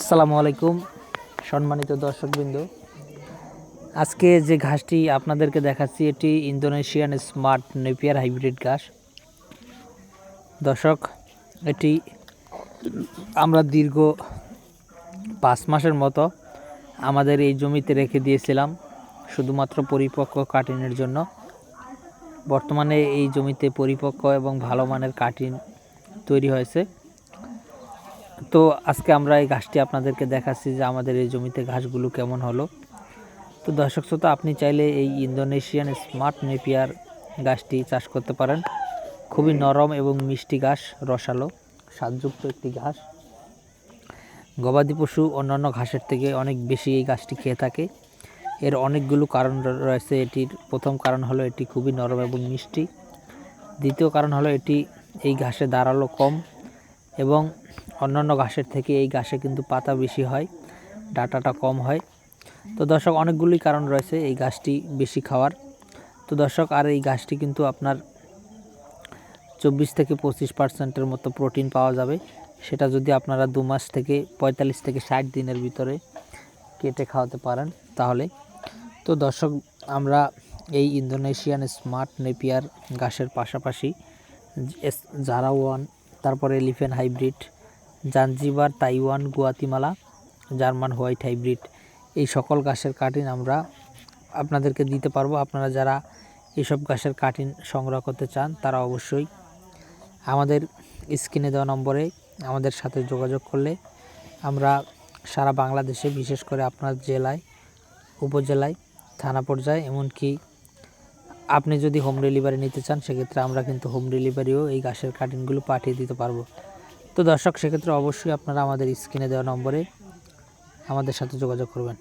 আসসালামু আলাইকুম, সম্মানিত দর্শকবৃন্দ। আজকে যে ঘাসটি আপনাদেরকে দেখাচ্ছি, এটি ইন্দোনেশিয়ান স্মার্ট নেপিয়ার হাইব্রিড ঘাস। দর্শক, এটি আমরা দীর্ঘ পাঁচ মাসের মতো আমাদের এই জমিতে রেখে দিয়েছিলাম, শুধুমাত্র পরিপক্ক কাটিনের জন্য। বর্তমানে এই জমিতে পরিপক্ক এবং ভালো মানের কাটিন তৈরি হয়েছে। তো আজকে আমরা এই ঘাসটি আপনাদেরকে দেখাচ্ছি যে আমাদের এই জমিতে ঘাসগুলো কেমন হলো। তো দর্শক শ্রোতা, আপনি চাইলে এই ইন্দোনেশিয়ান স্মার্ট নেপিয়ার গাছটি চাষ করতে পারেন। খুবই নরম এবং মিষ্টি ঘাস, রসালো, স্বাদযুক্ত একটি ঘাস। গবাদি পশু অন্যান্য ঘাসের থেকে অনেক বেশি এই গাছটি খেয়ে থাকে। এর অনেকগুলো কারণ রয়েছে। এটির প্রথম কারণ হলো এটি খুবই নরম এবং মিষ্টি। দ্বিতীয় কারণ হলো এটি, এই ঘাসে দাঁড়াল কম এবং অন্যান্য ঘাসের থেকে এই ঘাসে কিন্তু পাতা বেশি হয়, ডাটাটা কম হয়। তো দর্শক, অনেকগুলি কারণ রয়েছে এই গাছটি বেশি খাওয়ার। তো দর্শক, আর এই গাছটি কিন্তু আপনার চব্বিশ থেকে পঁচিশ পার্সেন্টের মতো প্রোটিন পাওয়া যাবে। সেটা যদি আপনারা দু মাস থেকে পঁয়তাল্লিশ থেকে ষাট দিনের ভিতরে কেটে খাওয়াতে পারেন তাহলে। তো দর্শক, আমরা এই ইন্দোনেশিয়ান স্মার্ট নেপিয়ার ঘাসের পাশাপাশি জারা ওয়ান তারপরে elephant hybrid Zanzibar, Taiwan, Guatemala, German, white hybrid এই সকল গাছের কাটিন আমরা আপনাদেরকে দিতে পারব। আপনারা যারা এইসব গাছের কাটিন সংগ্রহ করতে চান, তারা অবশ্যই আমাদের স্ক্রিনে দেওয়া নম্বরে আমাদের সাথে যোগাযোগ করলে আমরা সারা বাংলাদেশে, বিশেষ করে আপনার জেলায়, উপজেলায়, থানা পর্যায়ে, এমনকি আপনি যদি হোম ডেলিভারি নিতে চান, সেক্ষেত্রে আমরা কিন্তু হোম ডেলিভারিও এই গাছের কাটিংগুলো পাঠিয়ে দিতে পারব। তো দর্শক সেক্ষেত্রে অবশ্যই আপনারা আমাদের স্ক্রিনে দেওয়া নম্বরে আমাদের সাথে যোগাযোগ করবেন।